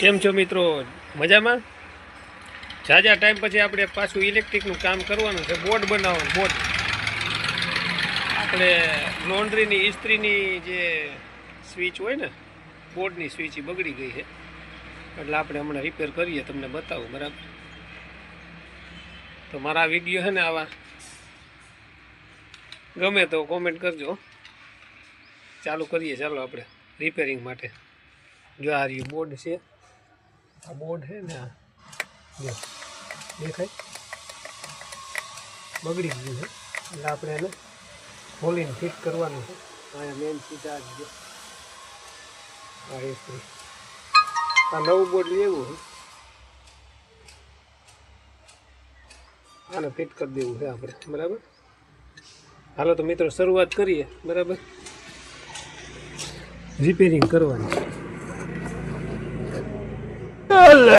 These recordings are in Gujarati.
કેમ છો મિત્રો? મજામાં? જાજા ટાઈમ પછી આપણે પાછું ઇલેક્ટ્રિકનું કામ કરવાનું છે, બોર્ડ બનાવવાનું, બોર્ડ. આપણે લોન્ડ્રીની, ઇસ્ત્રીની જે સ્વિચ હોય ને, બોર્ડની સ્વિચ એ બગડી ગઈ છે. એટલે આપણે હમણાં રિપેર કરીએ, તમને બતાવું, બરાબર? તો મારા વીડિયો છે ને આવા. ગમે તો કોમેન્ટ કરજો. ચાલુ કરીએ, ચાલો આપણે રિપેરિંગ માટે. જો આ રહ્યું બોર્ડ છે. આ બોર્ડ છે ને આ. દેખાય? બગડી ગયું છે. એટલે આપણે એને ખોલીને ફિટ કરવાનું છે. અહીંયા મેન સીધા જ આ એસરી આ નવું બોર્ડ લેવું છે. આને ફિટ કરી દેવું છે આપણે. બરાબર? હાલો તો મિત્રો, શરૂઆત કરીએ. બરાબર? રિપેરિંગ કરવાની 날래.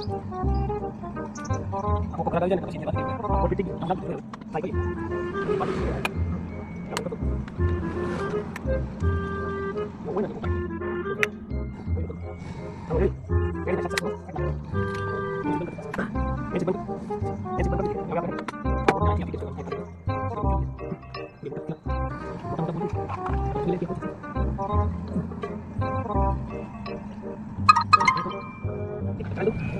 Aku pernah kali jalan ke sini lagi. Aku titik enam itu. Baik baik. Mau mana aku? Kamu lagi. Nggak apa-apa.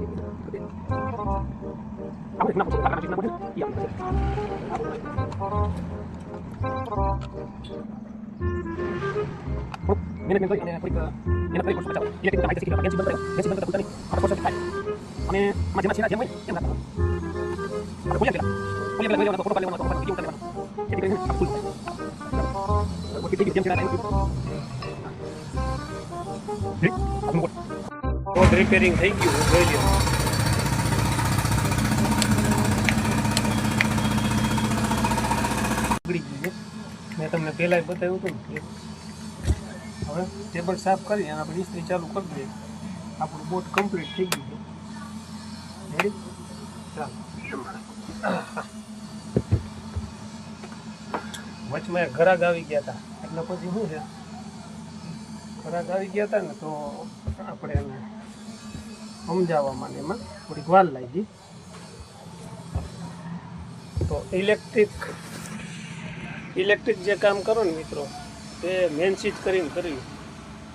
gitu kamu kenapa sih karena kenapa sih iya ini nih ini aku ke ini aku ikut kacau ini kita naik ke sini bagian sebentar bagian sebentar kita nih harus kosong kita kami masih masih aja mau ya nggak ada punya tidak punya bila bila untuk kurban lima untuk kurban itu kan jadi kan aku kita di jam sini ada ini jadi aku mau board repairing થઈ ગયું છે, જોઈ લો બગડી ગયું છે મેં તમને પહેલાં બતાવ્યું હતું ને એ. હવે ટેબલ સાફ કરી અને આપણે ઇસ્ત્રી ચાલુ કરી દઈએ આપણું બોટ કમ્પ્લીટ થઈ ગયું છે રેડી ચાલો વચમાં એક ઘરાક આવી ગયા હતા એટલે પછી શું છે ઘરાક આવી ગયા હતા ને તો આપણે એને સમજાવવામાં એમાં થોડીક વાર લાગી. તો ઇલેક્ટ્રિક ઇલેક્ટ્રિક જે કામ કરો ને મિત્રો, તે મેન સ્વિચ કરીને કર્યું.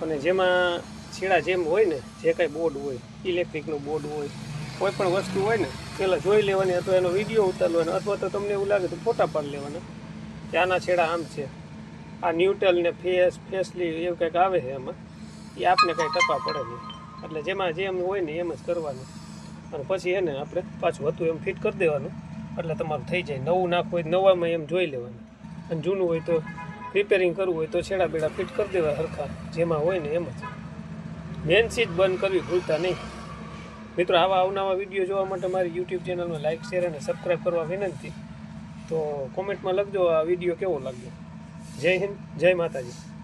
અને જેમાં છેડા જેમ હોય ને, જે કાંઈ બોર્ડ હોય, ઇલેક્ટ્રિકનું બોર્ડ હોય, કોઈ પણ વસ્તુ હોય ને, પહેલાં જોઈ લેવાની અથવા એનો વીડિયો ઉતારવાનો, અથવા તો તમને એવું લાગે તો ફોટા પાડી લેવાના કે આના છેડા આમ છે. આ ન્યુટ્રલ ને ફેસ ફેસલી એવું કંઈક આવે છે એમાં એ આપને કાંઈ ટપા પડે નહીં. એટલે જેમાં જે એમ હોય ને એમ જ કરવાનું. અને પછી એને આપણે પાછું હતું એમ ફિટ કરી દેવાનું. એટલે તમારું થઈ જાય. નવું નાખવું હોય નવામાં એમ જોઈ લેવાનું. અને જૂનું હોય તો રિપેરિંગ કરવું હોય તો છેડા બેડા ફિટ કરી દેવા હરખા. જેમાં હોય ને એમ જ. મેન સીટ બંધ કરવી ભૂલતા નહીં. મિત્રો, આવા અવનવા વીડિયો જોવા માટે મારી યુટ્યુબ ચેનલમાં લાઇક શેર અને સબસ્ક્રાઈબ કરવા વિનંતી. તો કોમેન્ટમાં લખજો આ વીડિયો કેવો લાગ્યો. જય હિન્દ, જય માતાજી.